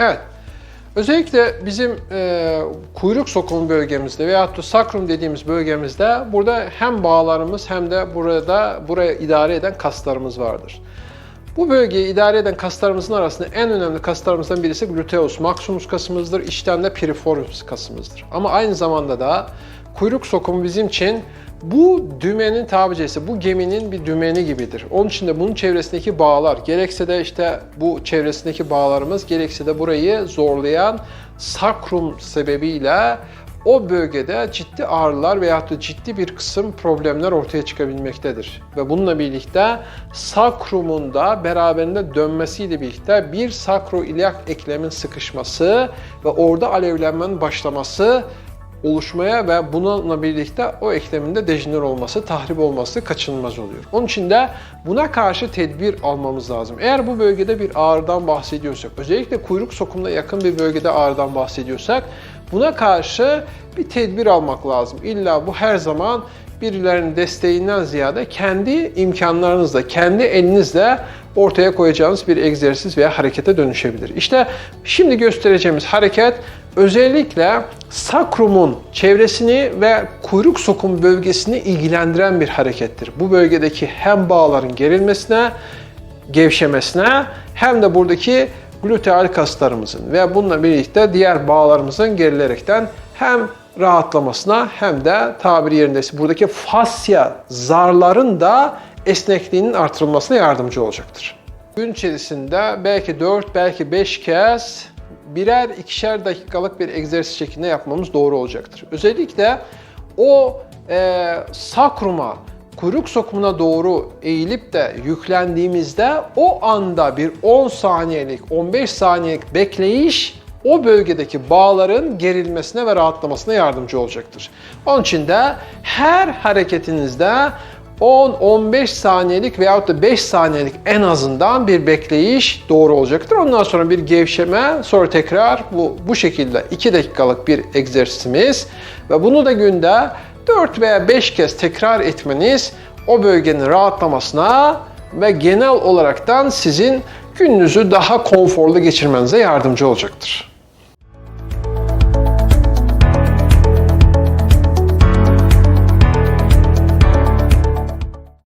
Evet. Özellikle bizim e, kuyruk sokumu bölgemizde veyahut da sakrum dediğimiz bölgemizde burada hem bağlarımız hem de burada buraya idare eden kaslarımız vardır. Bu bölgeyi idare eden kaslarımızın arasında en önemli kaslarımızdan birisi gluteus maximus kasımızdır. İçten de piriformis kasımızdır. Ama aynı zamanda da kuyruk sokumu bizim için bu dümenin tabicisi, bu geminin bir dümeni gibidir. Onun için de bunun çevresindeki bağlar, gerekse de işte bu çevresindeki bağlarımız, gerekse de burayı zorlayan sakrum sebebiyle o bölgede ciddi ağrılar veyahut da ciddi bir kısım problemler ortaya çıkabilmektedir. Ve bununla birlikte sakrumun da beraberinde dönmesiyle birlikte bir sakroiliak eklemin sıkışması ve orada alevlenmenin başlaması oluşmaya ve bununla birlikte o eklemin de olması, tahrip olması kaçınılmaz oluyor. Onun için de buna karşı tedbir almamız lazım. Eğer bu bölgede bir ağrıdan bahsediyorsak, özellikle kuyruk sokumuna yakın bir bölgede ağrıdan bahsediyorsak, buna karşı bir tedbir almak lazım. İlla bu her zaman birilerinin desteğinden ziyade kendi imkanlarınızla, kendi elinizle ortaya koyacağınız bir egzersiz veya harekete dönüşebilir. İşte şimdi göstereceğimiz hareket özellikle sakrumun çevresini ve kuyruk sokum bölgesini ilgilendiren bir harekettir. Bu bölgedeki hem bağların gerilmesine, gevşemesine hem de buradaki gluteal kaslarımızın ve bununla birlikte diğer bağlarımızın gerilerekten hem rahatlamasına hem de tabiri yerindeyse buradaki fasya zarların da esnekliğinin artırılmasına yardımcı olacaktır. Gün içerisinde belki 4 belki 5 kez birer ikişer dakikalık bir egzersiz şeklinde yapmamız doğru olacaktır. Özellikle o e, sakruma, kuyruk sokumuna doğru eğilip de yüklendiğimizde o anda bir 10 saniyelik, 15 saniyelik bekleyiş o bölgedeki bağların gerilmesine ve rahatlamasına yardımcı olacaktır. Onun için de her hareketinizde 10-15 saniyelik veyahut da 5 saniyelik en azından bir bekleyiş doğru olacaktır. Ondan sonra bir gevşeme, sonra tekrar bu, bu şekilde 2 dakikalık bir egzersizimiz ve bunu da günde 4 veya 5 kez tekrar etmeniz o bölgenin rahatlamasına ve genel olaraktan sizin gününüzü daha konforlu geçirmenize yardımcı olacaktır.